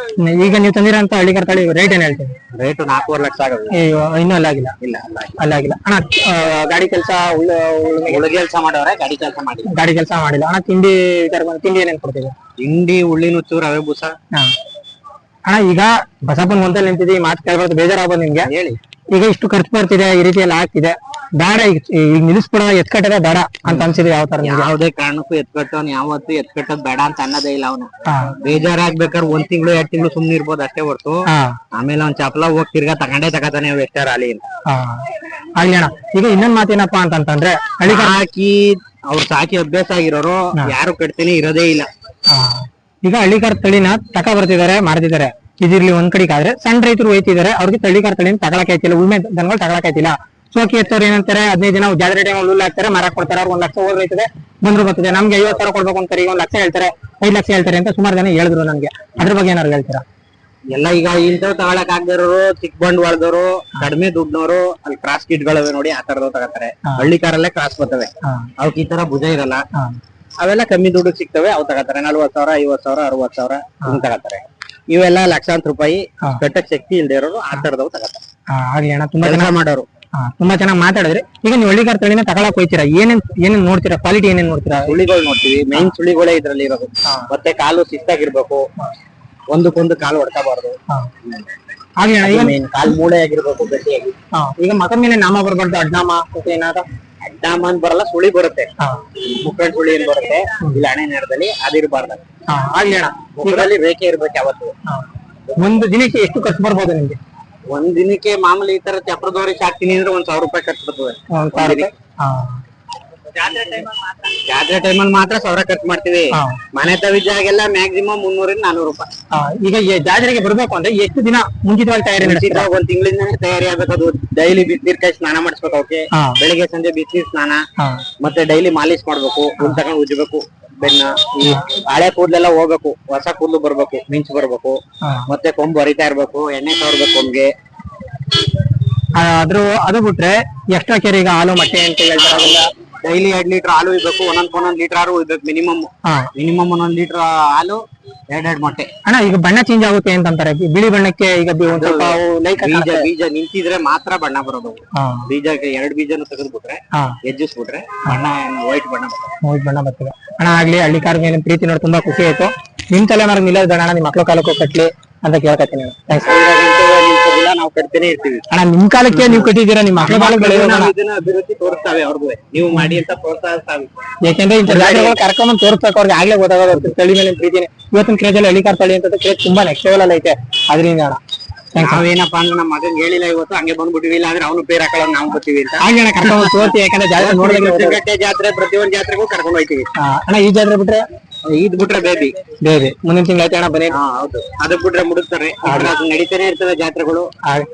ಈಗ ನೀವು ತಂದಿರೋಂತ ಹಳ್ಳಿ ತಳಿ ರೇಟ್ ಏನ್ ಹೇಳ್ತೀವಿ ರೇಟ್ ನಾಲ್ಕೂವರೆ ಲಕ್ಷ ಆಗೋದು ಅಯ್ಯೋ, ಇನ್ನೂ ಅಲ್ಲಾಗಿಲ್ಲ ಇಲ್ಲ ಅಲ್ಲ ಅಲ್ಲಾಗಿಲ್ಲ ಅಣ್ಣ ಆ, ಗಾಡಿ ಕೆಲಸ ಉಳ್ಳ ಕೆಲಸ ಮಾಡವ್ರೆ ಗಾಡಿ ಕೆಲಸ ಮಾಡಿ ಗಾಡಿ ಕೆಲಸ ಮಾಡಿಲ್ಲ. ಅಣ್ಣ ತಿಂಡಿ ವಿಚಾರ ಬಂದು ತಿಂಡಿ ಏನೇನ್ ಕೊಡ್ತೀವಿ ಹಿಂಡಿ ಉಳ್ಳಿ ನುಚ್ಚು ರವೆ ಬೂಸ. ಹಾ. ಅಣ್ಣ ಈಗ ಬಸಪ್ಪನ್ ಮುಂದೆ ನಿಂತಿದೆ ಈ ಮಾತು ಕೇಳ್ಬಾರ್ದು ಬೇಜಾರಾಗ್ಬೋದು ನಿಮ್ಗೆ. ಹೇಳಿ. ಈಗ ಇಷ್ಟು ಖರ್ಚು ಬರ್ತಿದೆ ಈ ರೀತಿ ಎಲ್ಲ ಆಗ್ತಿದೆ. ಬೇಡ ಈಗ ಈಗ ನಿಲ್ಲಿಸ್ಬಿಡ ಎತ್ಕಟ್ಟದೆ ಬೇಡ ಅಂತ ಅನ್ಸಿದ್ರೆ ಯಾವ ತರ ಯಾವುದೇ ಕಾರಣಕ್ಕೂ ಎತ್ಕಟ್ಟೋನ್ ಯಾವತ್ತು ಎತ್ಕಟ್ಟೋದ್ ಬೇಡ ಅಂತ ಅನ್ನೋದೇ ಇಲ್ಲ ಅವನು. ಬೇಜಾರಾಗ್ಬೇಕಾದ್ರೆ ಒಂದ್ ತಿಂಗಳು ಎರಡ್ ತಿಂಗಳು ಸುಮ್ನೆ ಇರ್ಬೋದು ಅಷ್ಟೇ ಹೊರತು. ಆಮೇಲೆ ಅವ್ನ್ ಚಪಲ ಹೋಗಿ ತಿರ್ಗಾ ತಗೊಂಡೇ ತಗತಾನೆ ಎಷ್ಟಾರ ಅಲ್ಲಿ ಆಗ್ಲಿ ಅಣ್ಣ ಈಗ ಇನ್ನೊಂದ್ ಮಾತೇನಪ್ಪಾ ಅಂತಂತಂದ್ರೆ ಹಳ್ಳಿ ಹಾಕಿ ಅವ್ರು ಸಾಕಿ ಅಭ್ಯಾಸ ಆಗಿರೋರು ಯಾರು ಕಟ್ತೇನೆ ಇರೋದೇ ಇಲ್ಲ. ಈಗ ಹಳ್ಳಿಕಾರ್ ತಳಿನ ತಕ ಬರ್ತಿದ್ದಾರೆ ಮಾಡ್ತಿದ್ದಾರೆ ಇದಿರ್ಲಿ ಒಂದ್ ಕಡೆಗೆ ಆದ್ರೆ ಸಣ್ಣ ರೈತರು ಒಯ್ತಿದ್ದಾರೆ ಅವ್ರಿಗೆ ತಳ್ಳಿಕಾರ್ ತಳಿನ ತಗೊಳಕ್ ಆಯ್ತಿಲ್ಲ ಉಳ್ಮೆ ದನಗಳು ತಗೊಳಕ್ ಆಯ್ತಿಲ್ಲ. ಸೋಕಿ ಎತ್ತವ್ರು ಏನಂತಾರೆ ಹದಿನೈದು ದಿನ ಜಾತ್ರೆ ಟೈಮ್ ಹುಲ್ಲು ಹಾಕ್ತಾರೆ ಮರ ಕೊಡ್ತಾರೆ ಅವ್ರು ಒಂದ್ ಲಕ್ಷ ಓದ್ ರೈತದೆ ಬಂದ್ರು ಬರ್ತದೆ. ನಮ್ಗೆ ಐವತ್ತು ಸಾವಿರ ಕೊಡ್ಬೇಕು ಅಂತಾರೆ ಈಗ ಒಂದ್ ಲಕ್ಷ ಹೇಳ್ತಾರೆ ಐದ್ ಲಕ್ಷ ಹೇಳ್ತಾರೆ ಅಂತ ಸುಮಾರು ಜನ ಹೇಳಿದ್ರು ನನ್ಗೆ ಅದ್ರ ಬಗ್ಗೆ ಏನಾರು ಹೇಳ್ತೀರಾ? ಎಲ್ಲ ಈಗ ಇಂಥವ್ ತಗೊಳಕ್ ಆಗದಿರೋರು ಚಿಕ್ಕ ಬಂಡವಾಳದವರು ಕಡಿಮೆ ದುಡ್ನವರು ಅಲ್ಲಿ ಕ್ರಾಸ್ ಕಿಟ್ಗಳವೆ ನೋಡಿ ಆ ತರದವ್ ತಗೋತಾರೆ. ಹಳ್ಳಿ ಕಾರಲ್ಲೇ ಕ್ರಾಸ್ ಬರ್ತವೆ. ಅವಕ್ ಈ ತರ ಭುಜ ಇರಲ್ಲ. ಅವೆಲ್ಲ ಕಮ್ಮಿ ದುಡ್ಡು ಸಿಗ್ತವೆ ಅವ್ ತಗತಾರೆ. ನಲ್ವತ್ ಸಾವಿರ ಐವತ್ ಸಾವಿರ ಅರವತ್ ಸಾವಿರ ಹಿಂಗ್ ತಗತಾರೆ. ಇವೆಲ್ಲ ಲಕ್ಷಾಂತರ ರೂಪಾಯಿ ಹಾ. ಕಟ್ಟಕ್ ಶಕ್ತಿ ಇಲ್ದೇ ಇರೋರು ಆ ತರದವ್ ತಗತಾರೆ. ಅಣ್ಣ ತುಂಬಾ ಕೆಲಸ ಚೆನ್ನಾಗಿ ಮಾಡೋರು. ತುಂಬಾ ಚೆನ್ನಾಗಿ ಮಾತಾಡಿದ್ರಿ. ಈಗ ನೀವು ಹಳ್ಳಿಗಾರ ತಳಿನ ತಗೊಳಕ್ ಹೋಯ್ತೀರಾ? ಏನೇನ್ ಏನೇನ್ ನೋಡ್ತೀರಾ? ಕ್ವಾಲಿಟಿ ಏನೇನ್ ನೋಡ್ತೀರಾ? ಹುಳಿಗಳು ನೋಡ್ತೀವಿ. ಮೇನ್ ಸುಳಿಗಳೇ ಇದ್ರಲ್ಲಿ ಇರೋದು. ಮತ್ತೆ ಕಾಲು ಶಿಸ್ತಾಗಿರ್ಬೇಕು. ಒಂದಕ್ಕೊಂದು ಕಾಲು ಹೊಡ್ಕೋಬಾರ್ದು ಹಾ. ಆಗ್ಲಿ ಅಣ್ಣ ಈಗ ಮೇನ್ ಕಾಲ್ ಮೂಳೆ ಆಗಿರ್ಬೇಕು ಗಟ್ಟಿಯಾಗಿ. ಹಾ, ಈಗ ಮಕದ ಮೇಲೆ ನಾಮ ಬರ್ಬಾರ್ದು. ಅಡ್ನಾಮ ಮತ್ತೆ ಏನಾರ ಅಡ್ಡಾಮ ಅಂತ ಬರಲ್ಲ ಸುಳಿ ಬರುತ್ತೆ. ಮುಕ್ಕಳ ಸುಳಿ ಏನ್ ಬರುತ್ತೆ? ಇಲ್ಲ ಹಣೆ ನೇರದಲ್ಲಿ ಅದಿರಬಾರ್ದು ಆಗ್ಲಿ ಅಣ್ಣ ಮುಖದಲ್ಲಿ ರೇಖೆ ಇರ್ಬೇಕು ಯಾವತ್ತು. ಒಂದು ದಿನಕ್ಕೆ ಎಷ್ಟು ಖರ್ಚು ಬರ್ಬೋದು ನಿಮ್ಗೆ? ಒಂದ್ ದಿನಕ್ಕೆ ಮಾಮೂಲಿ ಈ ತರ ಚಪ್ರದವರಿ ಸಾಕ್ತೀನಿ ಅಂದ್ರೆ ಒಂದ್ ಸಾವಿರ ರೂಪಾಯಿ ಖರ್ಚು ಬರ್ತದೆ ಒಂದ್ ಸಾವಿರ ರೂಪಾಯಿ? ಹಾ. ಜಾತ್ರೆ ಟೈಮಲ್ಲಿ ಮಾತ್ರ. ಸಾವಿರ ಖರ್ಚು ಮಾಡ್ತೀವಿ. ಹಾ. ಮನೆ ತವಿದ್ದಾಗೆಲ್ಲ ಮ್ಯಾಕ್ಸಿಮಮ್ ಮುನ್ನೂರಿಂದ ನಾನೂರು ರೂಪಾಯಿ. ಈಗ ಈ ಜಾತ್ರೆಗೆ ಬರ್ಬೇಕು ಅಂದ್ರೆ ಎಷ್ಟು ದಿನ ಮುಂಚಿತವಾಗಿ ತಯಾರಿ ನಡೆಸಿದ್ರೆ ಮುಂಚಿತವಾಗಿ ಒಂದ್ ತಿಂಗಳಿಂದಾನೇ ತಯಾರಿ ಆಗ್ಬೇಕು ಅದು. ಡೈಲಿ ಬಿಸಿನೀರ್ ಕೈ ಸ್ನಾನ ಮಾಡಿಸ್ಬೇಕು ಅವಕ್ಕೆ ಹಾ. ಬೆಳಿಗ್ಗೆ ಸಂಜೆ ಬಿಸಿನೀರ್ ಸ್ನಾನ. ಹಾ. ಮತ್ತೆ ಡೈಲಿ ಮಾಲಿಶ್ ಮಾಡ್ಬೇಕು ಹುಲ್ ತಗೊಂಡ್ ಉಜ್ಜಬೇಕು ಬೆನ್ನ ಈ ಹಳೆ ಕೂದಲೆಲ್ಲ ಹೋಗ್ಬೇಕು ಹೊಸ ಕೂದಲು ಬರ್ಬೇಕು ಮಿಂಚು ಬರ್ಬೇಕು. ಹಾ. ಮತ್ತೆ ಕೊಂಬು ಹರಿತಾ ಇರ್ಬೇಕು ಎಣ್ಣೆ ತೋರ್ಬೇಕು ಕೊಂಬ್ಗೆ. ಆದ್ರೂ ಅದ್ರ ಅದು ಬಿಟ್ರೆ ಎಕ್ಸ್ಟ್ರಾ ಕೇರ್ ಈಗ ಹಾಲು ಮೊಟ್ಟೆ ಅಂತ ಹೇಳ್ತಾರೆ ಅದೆಲ್ಲ ಡೈಲಿ ಎರಡ್ ಲೀಟರ್ ಹಾಲು ಇರ್ಬೇಕು ಒಂದೊಂದ್ ಒಂದೊಂದ್ ಲೀಟರ್ ಹಾಲು ಇರ್ಬೇಕು ಮಿನಿಮಮ್. ಹಾ. ಮಿನಿಮಮ್ ಒಂದೊಂದ್ ಲೀಟರ್ ಹಾಲು ಎರಡ್ ಎರಡ್ ಮೊಟ್ಟೆ. ಅಣ್ಣ ಈಗ ಬಣ್ಣ ಚೇಂಜ್ ಆಗುತ್ತೆ ಅಂತಂತಾರೆ. ಬಿ- ಬಿಳಿ ಬಣ್ಣಕ್ಕೆ ಈಗ ಬಿ- ಒಂದ್ ಸ್ವಲ್ಪ ಲೈಕ್ ಬೀಜ ಬೀಜ ನಿಂತಿದ್ರೆ ಮಾತ್ರ ಬಣ್ಣ ಬರೋದು. ಬೀಜ ಎರಡ್ ಬೀಜನು ತೆಗೆದ್ಬಿಟ್ರೆ ಹಾ. ಎಜ್ಜಿಸ್ಬಿಟ್ರೆ ಬಣ್ಣ ವೈಟ್ ಬಣ್ಣ ಬರ್ತದೆ. ಹೋಗಿ ಬಣ್ಣ ಬರ್ತದೆ. ಅಣ್ಣ ಆಗ್ಲಿ ಹಳ್ಳಿ ಕಾರ್ ಮೇಲೆ ಪ್ರೀತಿ ನೋಡಿ ತುಂಬಾ ಖುಷಿ ಆಯ್ತು. ನಿಮ್ ತಲೆ ಮಾರ್ಗ ನಿಲ್ಲದ ಅಣ್ಣ ನಿಮ್ ಮಕ್ಳು ಕಾಲಕ್ಕೂ ಕಟ್ಲಿ ಅಂತ ಕೇಳ್ಕೊತೀನಿ ಥ್ಯಾಂಕ್ಸ್ ನಾವು ಕಟ್ತೇನೆ ಇರ್ತೀವಿ. ಅಣ್ಣ ನಿಮ್ ಕಾಲಕ್ಕೆ ನೀವು ಕಟ್ಟಿದ್ದೀರಾ? ನಿಮ್ಮ ಮಕ್ಳ ಕಾಲಕ್ಕೆ ಬೆಳೆಯೋದು ನಾವು ಇದನ್ನ ಅಭಿವೃದ್ಧಿ ತೋರಿಸ್ತಾವೆ ಅವ್ರಿಗೂ. ನೀವು ಮಾಡಿ ಅಂತ ಪ್ರೋತ್ಸಾಹಿಸ್ತಾವೆ ಯಾಕೆಂದ್ರೆ ಇಂಥ ಜಾಗಗಳು ಕರ್ಕೊಂಡ್ ತೋರಿಸ್ಬೇಕು ಅವ್ರಿಗೆ ಆಗ್ಲೇ ಗೊತ್ತಾಗೋದು ತಳಿ ಮೇಲೆ ಪ್ರೀತಿನೇ. ಇವತ್ತಿನ ಕ್ರೇಜಲ್ಲಿ ಹಳ್ಳಿ ಕಾರ್ ತಳಿ ಅಂತ ಕ್ರೇಜ್ ತುಂಬಾ ನೆಕ್ಸ್ಟ್ ಲೆವೆಲ್ ಅಲ್ಲಿ ಐತೆ ಅದರಿಂದ ಅಣ್ಣ. ನಾವೇನಪ್ಪಾ ಅಂದ್ರೆ ನಮ್ಮ ಮಗನ್ ಹೇಳಿಲ್ಲ ಇವತ್ತು ಹಂಗೆ ಬಂದ್ಬಿಟ್ಟಿವಿ. ಇಲ್ಲ ಅಂದ್ರೆ ಅವನು ಬೇರೆ ಹಾಕೊಳ್ಳೋದು ನಾವು ಬರ್ತೀವಿ ಅಂತ. ಹಾಗೆ ಅಣ್ಣ ಕರ್ಕೊಂಡು ತೋರಿಸಿ ಯಾಕಂದ್ರೆ ಜಾತ್ರೆ ಗಟ್ಟೆ ಜಾತ್ರೆ ಪ್ರತಿಯೊಂದ್ ಜಾತ್ರೆಗೂ ಕರ್ಕೊಂಡು ಹೋಯ್ತೀವಿ. ಅಣ್ಣ ಈ ಜಾತ್ರೆ ಬಿಟ್ರೆ ಇದ್ ಬಿಟ್ರೆ ಬೇಬಿ ಬೇರೆ ಮುಂದಿನ ತಿಂಗಳ ಐತೆ ಅಣ್ಣ ಬನ್ನಿ? ಹಾ ಹೌದು. ಬಿಟ್ರೆ ಮುಡುತ್ತಾರೆ. ಅದು ನಡೀತಾನೆ ಇರ್ತದೆ ಜಾತ್ರೆಗಳು.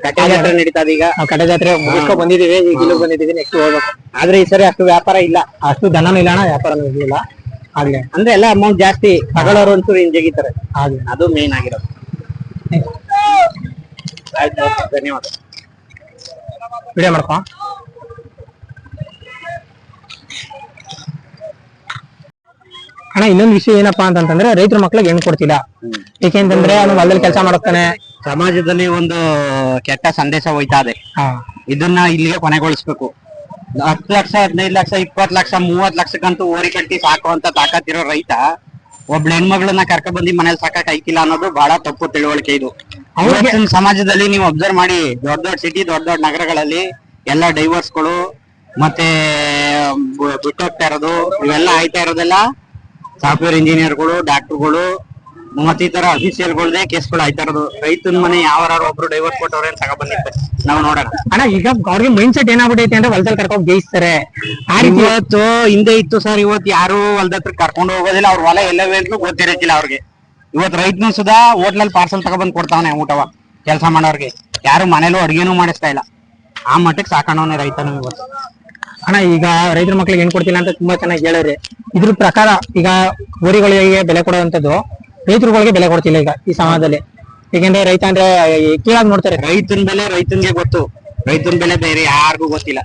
ಕಟ್ಟೆ ಜಾತ್ರೆ ನಡೀತಾ ಈಗ. ಕಟ್ಟೆ ಕಡೆ ಜಾತ್ರೆ ಮುಗಿಸ್ಕೊ ಬಂದಿದೀವಿ ಈಗ ಇಲ್ಲಿಗೆ ಬಂದಿದೀವಿ ನೆಕ್ಸ್ಟ್ ಹೋಗ್ಬೇಕು. ಆದ್ರೆ ಈ ಸರಿ ಅಷ್ಟು ವ್ಯಾಪಾರ ಇಲ್ಲ. ಅಷ್ಟು ದನನೂ ಇಲ್ಲ ಅಣ್ಣ ವ್ಯಾಪಾರನೂ ಇರ್ಲಿಲ್ಲ ಆಗ್ಲಿ ಅಂದ್ರೆ ಎಲ್ಲ ಅಮೌಂಟ್ ಜಾಸ್ತಿ ತಗೊಳ್ಳೋರು ಒಂಚೂರು ಹಿಂಜಗಿತಾರೆ ಆಗ್ಲಿ ಅದು ಮೇನ್ ಆಗಿರೋದು. ಆಯ್ತು ಧನ್ಯವಾದ. ವಿಡಿಯೋ ಮಾಡ್ಕೊ. ಅಣ್ಣ ಇನ್ನೊಂದು ವಿಷಯ ಏನಪ್ಪಾ ಅಂತಂದ್ರೆ ರೈತರ ಮಕ್ಳಿಗೆ ಹೆಣ್ಣು ಕೊಡ್ತಿಲ್ಲ. ಏಕೆಂತಂದ್ರೆ ಅವನು ಹೊಲದಲ್ಲಿ ಕೆಲಸ ಮಾಡ್ತಾನೆ. ಸಮಾಜದಲ್ಲಿ ಒಂದು ಕೆಟ್ಟ ಸಂದೇಶ ಹೋಯ್ತಾ ಇದೆ ಇದನ್ನ ಇಲ್ಲಿಗೆ ಕೊನೆಗೊಳಿಸ್ಬೇಕು. ಹತ್ತು ಲಕ್ಷ ಹದಿನೈದು ಲಕ್ಷ ಇಪ್ಪತ್ತು ಲಕ್ಷ ಮೂವತ್ ಲಕ್ಷಕ್ಕಂತೂ ಓರಿ ಕಟ್ಟಿ ಸಾಕುವಂತ ತಾಕತ್ತಿರೋ ರೈತ ಒಬ್ಳ ಹೆಣ್ಮಗಳನ್ನ ಕರ್ಕ ಬಂದಿ ಮನೇಲಿ ಸಾಕಕ್ ಐತಿಲ್ಲ ಅನ್ನೋದು ಬಹಳ ತಪ್ಪು ತಿಳುವಳಿಕೆ ಇದು. ಸಮಾಜದಲ್ಲಿ ನೀವು ಅಬ್ಸರ್ವ್ ಮಾಡಿ ದೊಡ್ಡ ದೊಡ್ಡ ಸಿಟಿ ದೊಡ್ಡ ದೊಡ್ಡ ನಗರಗಳಲ್ಲಿ ಎಲ್ಲ ಡೈವರ್ಸ್ಗಳು ಮತ್ತೆ ಬಿಟ್ಟೋಗ್ತಾ ಇರೋದು ಇವೆಲ್ಲ ಆಯ್ತಾ ಇರೋದೆಲ್ಲ ಸಾಫ್ಟ್ವೇರ್ ಇಂಜಿನಿಯರ್ಗಳು ಡಾಕ್ಟರ್ಗಳು ಮತ್ತೆ ಈ ತರ ಅಫಿಸಿಯಲ್ಗಳದೇ ಕೇಸ್ಗಳು ಆಯ್ತಾ ಇರೋದು. ರೈತನ ಮನೆ ಯಾವಾರು ಒಬ್ರು ಡೈವರ್ಸ್ ಕೊಟ್ಟವ್ರೆ ಅಂತ ತಗೊ ಬಂದಿರ್ತಾರೆ ನಾವು ನೋಡೋಣ. ಅಣ್ಣ ಈಗ ಅವ್ರಿಗೆ ಮೈಂಡ್ ಸೆಟ್ ಏನಾಗ್ಬಿಟ್ಟೈತೆ ಅಂದ್ರೆ ಹೊಲದಲ್ಲಿ ಕರ್ಕೊಂಡು ಜಯಿಸ್ತಾರೆ ಆ ರೀತಿ ಇವತ್ತು ಹಿಂದೆ ಇತ್ತು ಸರ್ ಇವತ್ತು ಯಾರು ಹೊಲದ ಹತ್ರ ಕರ್ಕೊಂಡು ಹೋಗೋದಿಲ್ಲ. ಅವ್ರ ಹೊಲ ಎಲ್ಲವೇ ಅಂತ ಗೊತ್ತಿರಕ್ಕಿಲ್ಲ ಅವ್ರಿಗೆ. ಇವತ್ತು ರೈತನು ಸುಧಾ ಹೋಟ್ಲಲ್ಲಿ ಪಾರ್ಸಲ್ ತಗೊಬಂದ್ ಕೊಡ್ತಾವನೆ ಊಟವ ಕೆಲಸ ಮಾಡೋರ್ಗೆ. ಯಾರು ಮನೇಲೂ ಅಡ್ಗೆನೂ ಮಾಡಿಸ್ತಾ ಇಲ್ಲ. ಆ ಮಟ್ಟಕ್ಕೆ ಸಾಕೋಣವನೇ ರೈತನು ಇವತ್ತು. ಅಣ್ಣ ಈಗ ರೈತರ ಮಕ್ಕಳಿಗೆ ಏನ್ ಕೊಡ್ತಿಲ್ಲ ಅಂತ ತುಂಬಾ ಚೆನ್ನಾಗಿ ಹೇಳಿದ್ರೆ ಇದ್ರ ಪ್ರಕಾರ ಈಗ ಊರಿಗಳಿಗೆ ಬೆಲೆ ಕೊಡುವಂತದ್ದು ರೈತರುಗಳಿಗೆ ಬೆಲೆ ಕೊಡ್ತಿಲ್ಲ ಈಗ ಈ ಸಮಾಜದಲ್ಲಿ. ಏಕೆಂದ್ರೆ ರೈತ ಅಂದ್ರೆ ಕೀಳಾಗಿ ನೋಡ್ತಾರೆ. ರೈತನ ಬೆಲೆ ರೈತನ್ಗೆ ಗೊತ್ತು. ರೈತನ ಬೆಲೆ ಬೇರೆ ಯಾರಿಗೂ ಗೊತ್ತಿಲ್ಲ.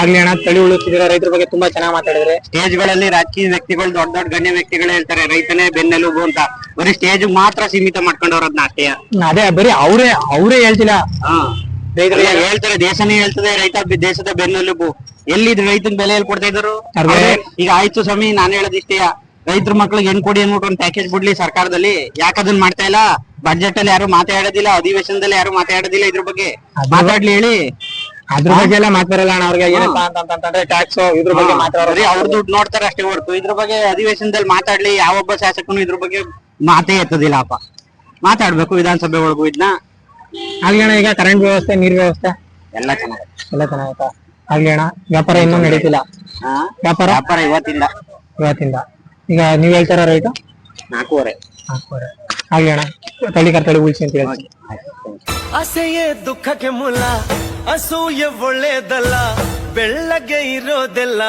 ಆಗ್ಲಿ ಅಣ್ಣ ತಳಿ ಉಳುತ್ತಿದ್ರೆ ರೈತರ ಬಗ್ಗೆ ತುಂಬಾ ಚೆನ್ನಾಗಿ ಮಾತಾಡಿದ್ರೆ. ಸ್ಟೇಜ್ಗಳಲ್ಲಿ ರಾಜಕೀಯ ವ್ಯಕ್ತಿಗಳು ದೊಡ್ಡ ದೊಡ್ಡ ಗಣ್ಯ ವ್ಯಕ್ತಿಗಳು ಹೇಳ್ತಾರೆ ರೈತನೇ ಬೆನ್ನೆಲುಬು ಅಂತ. ಬರೀ ಸ್ಟೇಜ್ ಮಾತ್ರ ಸೀಮಿತ ಮಾಡ್ಕೊಂಡವ್ರ ಅಷ್ಟೇ. ಅದೇ ಬರೀ ಅವರೇ ಅವರೇ ಹೇಳ್ತಿಲ್ಲ. ಹಾ ರೈತರಿಗೆ ಹೇಳ್ತಾರೆ? ದೇಶನೇ ಹೇಳ್ತದೆ ರೈತ ದೇಶದ ಬೆನ್ನೆಲುಬು. ಎಲ್ಲಿ ರೈತನ ಬೆಲೆ ಎಲ್ಲಿ ಕೊಡ್ತಾ ಇದ್ರು ಈಗ ಆಯ್ತು ಸ್ವಾಮಿ ನಾನ್ ಹೇಳೋದಿಷ್ಟೇ ರೈತರ ಮಕ್ಳಿಗೆ ಹೆಣ್ ಕೊಡಿ ಅನ್ಬಿಟ್ಟು ಒಂದು ಪ್ಯಾಕೇಜ್ ಬಿಡ್ಲಿ ಸರ್ಕಾರದಲ್ಲಿ. ಯಾಕೆ ಅದನ್ನ ಮಾಡ್ತಾ ಇಲ್ಲ? ಬಜೆಟ್ ಅಲ್ಲಿ ಯಾರು ಮಾತಾಡೋದಿಲ್ಲ ಅಧಿವೇಶನದಲ್ಲಿ ಯಾರು ಮಾತಾಡೋದಿಲ್ಲ ಇದ್ರ ಬಗ್ಗೆ. ಮಾತಾಡ್ಲಿ ಹೇಳಿ. ಅದ್ರ ಬಗ್ಗೆ ಎಲ್ಲ ಮಾತಾಡಲ್ಲ ಅಣ್ಣ ಅವ್ರಿಗೆ ಏನಪ್ಪ ಅಂತಂತಂದ್ರೆ ಟ್ಯಾಕ್ಸ್ ಇದ್ರ ಬಗ್ಗೆ ಮಾತಾಡೋರಿ. ಅವ್ರ ದುಡ್ಡು ನೋಡ್ತಾರೆ ಅಷ್ಟೇ ಹೊರತು. ಇದ್ರ ಬಗ್ಗೆ ಅಧಿವೇಶನದಲ್ಲಿ ಮಾತಾಡ್ಲಿ ಯಾವೊಬ್ಬ ಶಾಸಕನು ಇದ್ರ ಬಗ್ಗೆ ಮಾತೇ ಎತ್ತದಿಲ್ಲ ಅಪ್ಪ. ಮಾತಾಡ್ಬೇಕು ವಿಧಾನಸಭೆ ಒಳಗೂ ಇದನ್ನ ಆಗ್ಲಿ ಅಣ್ಣ ಈಗ ಕರೆಂಟ್ ವ್ಯವಸ್ಥೆ ನೀರ್ ವ್ಯವಸ್ಥೆ? ಎಲ್ಲ ಚೆನ್ನಾಗಿ ಎಲ್ಲ ಚೆನ್ನಾಗುತ್ತಾ ಆಗ್ಲಿ ಅಣ್ಣ ವ್ಯಾಪಾರ ಇನ್ನೂ ನಡೀತಿಲ್ಲ? ವ್ಯಾಪಾರ? ವ್ಯಾಪಾರ ಇವತ್ತಿಂದ. ಇವತ್ತಿಂದ. ಈಗ ನೀವ್ ಹೇಳ್ತಾರ ರೈಟ್ ನಾಲ್ಕೂವರೆ. ನಾಲ್ಕೂವರೆ. ಆಗ್ಲಿ ಅಣ್ಣ ತಳಿ ಕರ್ತಳಿ ಉಳಿಸಿ ಅಂತ ಹೇಳ್ತೀನಿ. ಅಸೆಯೇ ದುಃಖಕ್ಕೆ ಮೂಲ ಅಸೂಯೆ ಒಳ್ಳೇದಲ್ಲ ಬೆಳ್ಳಗೆ ಇರೋದೆಲ್ಲ